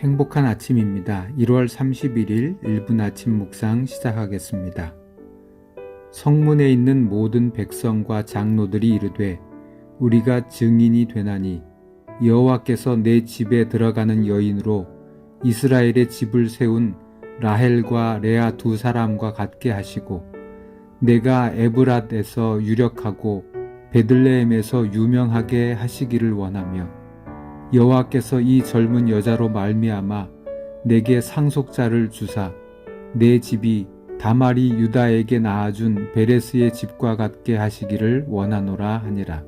행복한 아침입니다. 1월 31일 1분 아침 묵상 시작하겠습니다. 성문에 있는 모든 백성과 장로들이 이르되 우리가 증인이 되나니 여호와께서 내 집에 들어가는 여인으로 이스라엘의 집을 세운 라헬과 레아 두 사람과 같게 하시고 내가 에브랏에서 유력하고 베들레헴에서 유명하게 하시기를 원하며 여호와께서 이 젊은 여자로 말미암아 내게 상속자를 주사 내 집이 다말이 유다에게 낳아준 베레스의 집과 같게 하시기를 원하노라 하니라.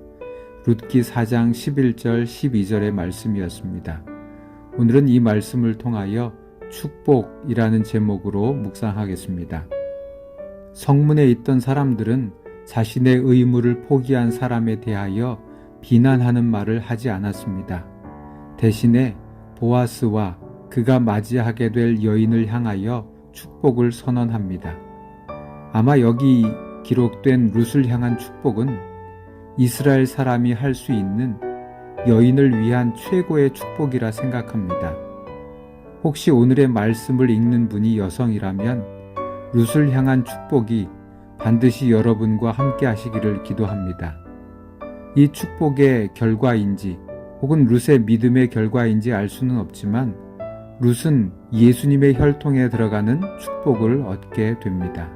룻기 4장 11절 12절의 말씀이었습니다. 오늘은 이 말씀을 통하여 축복이라는 제목으로 묵상하겠습니다. 성문에 있던 사람들은 자신의 의무를 포기한 사람에 대하여 비난하는 말을 하지 않았습니다. 대신에 보아스와 그가 맞이하게 될 여인을 향하여 축복을 선언합니다. 아마 여기 기록된 룻을 향한 축복은 이스라엘 사람이 할 수 있는 여인을 위한 최고의 축복이라 생각합니다. 혹시 오늘의 말씀을 읽는 분이 여성이라면 룻을 향한 축복이 반드시 여러분과 함께 하시기를 기도합니다. 이 축복의 결과인지 혹은 룻의 믿음의 결과인지 알 수는 없지만 룻은 예수님의 혈통에 들어가는 축복을 얻게 됩니다.